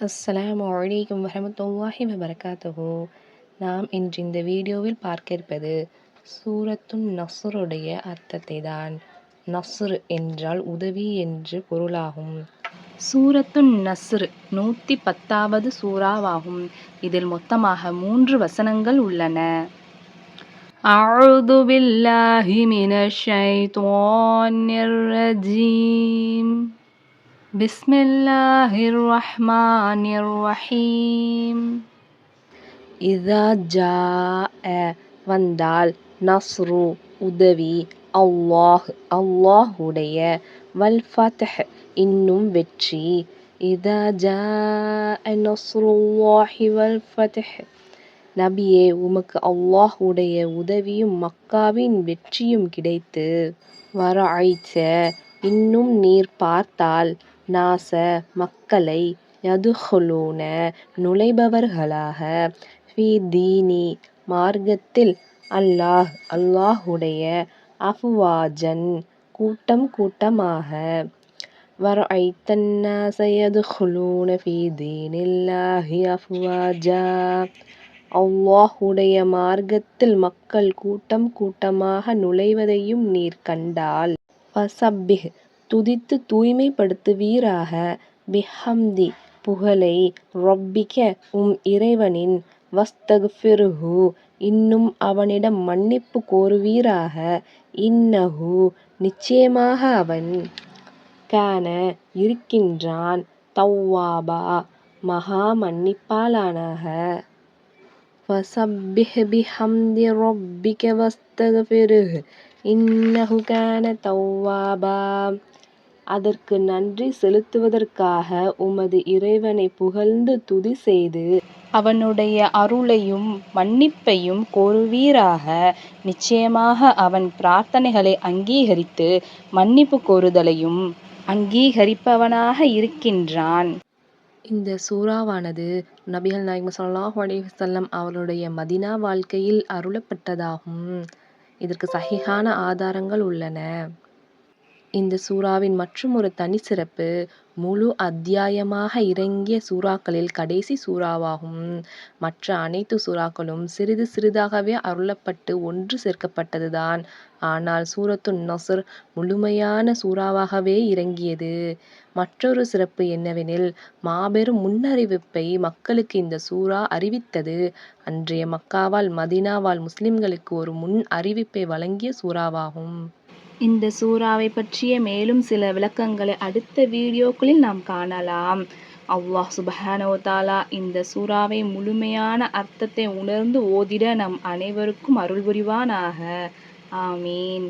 அஸ்ஸலாமு அலைக்கும் வரஹ்மத்துல்லாஹி வபரகாத்துஹு நாம் இன்று இந்த வீடியோவில் பார்க்க இருப்பது சூரத்துன் நஸ்ருடைய அர்த்தத்தை தான் நஸ்ர் என்றால் உதவி என்று பொருளாகும் சூரத்துன் நஸ்ர் நூற்றி பத்தாவது சூறாவாகும் இதில் மொத்தமாக மூன்று வசனங்கள் உள்ளன أعوذ بالله من الشيطان الرجيم بسم الله الرحمن الرحيم இதா ஜாஅ வந்தால் நஸ்ரு உதவி அல்லாஹ் அல்லாஹுடைய வல் ஃபத்ஹ் இன்னும் வெற்றி இதா ஜாஅ நஸ்ருல்லாஹி வல் ஃபத்ஹ் நபியே உமக்கு அல்லாஹுடைய உதவியும் மக்காவின் வெற்றியும் கிடைத்து வரஐத்த இன்னும் நீர் பார்த்தால் நாச மக்களை யதுஹுலூன நுழைபவர்களாக. ஃபீ தீனி மார்க்கத்தில் அல்லாஹ் அல்லாஹுடைய அஃவாஜன் கூட்டம் கூட்டமாக. வரஐத்தன்னாச யதுஹுலூன ஃபீ தீனில்லாஹி அஃப்வாஜா அல்லாஹுடைய மார்க்கத்தில் மக்கள் கூட்டம் கூட்டமாக நுழைவதையும் நீர் கண்டால். ஃபசப்பிஹ் துதித்து தூய்மைப்படுத்துவீராக. பிஹம்தி புகழை ரொப்பிக்க உம் இறைவனின். வஸ்தக்ஃபிருஹு இன்னும் அவனிடம் மன்னிப்பு கோருவீராக. இன்னஹு நிச்சயமாக அவன். கான இருக்கின்றான். தவ்வாபா மகா மன்னிப்பாளனாக. ஃபசப்பிஹ் பிஹம்தி ரொப்பிக வஸ்தக்ஃபிருஹ் இன்னஹு தவ்வாபா அதற்கு நன்றி செலுத்துவதற்காக உமது இறைவனை புகழ்ந்து துதி செய்து அவனுடைய அருளையும் மன்னிப்பையும் கோருவீராக. நிச்சயமாக அவன் பிரார்த்தனைகளை அங்கீகரித்து மன்னிப்பு கோருதலையும் அங்கீகரிப்பவனாக இருக்கின்றான். இந்த சூறாவானது நபிகள் நாயகம் சல்லாஹ் அலைஹி வஸல்லம் மதினா வாழ்க்கையில் அருளப்பட்டதாகும். இதற்கு சஹீஹான ஆதாரங்கள் உள்ளன. இந்த சூறாவின் மற்றும் ஒரு தனி சிறப்பு முழு அத்தியாயமாக இறங்கிய சூறாக்களில் கடைசி சூறாவாகும். மற்ற அனைத்து சூறாக்களும் சிறிது சிறிதாகவே அருளப்பட்டு ஒன்று சேர்க்கப்பட்டதுதான். ஆனால் சூரத்துன் நஸ்ர் முழுமையான சூறாவாகவே இறங்கியது. மற்றொரு சிறப்பு என்னவெனில் மாபெரும் முன்னறிவிப்பை மக்களுக்கு இந்த சூறா அறிவித்தது. அன்றைய மக்காவால் மதினாவால் முஸ்லிம்களுக்கு ஒரு முன் அறிவிப்பை வழங்கிய சூறாவாகும். இந்த சூறாவை பற்றிய மேலும் சில விளக்கங்களை அடுத்த வீடியோக்களில் நாம் காணலாம். அல்லாஹ் சுபஹானோ தாலா இந்த சூறாவை முழுமையான அர்த்தத்தை உணர்ந்து ஓதிட நம் அனைவருக்கும் அருள் புரிவானாக ஆமீன்.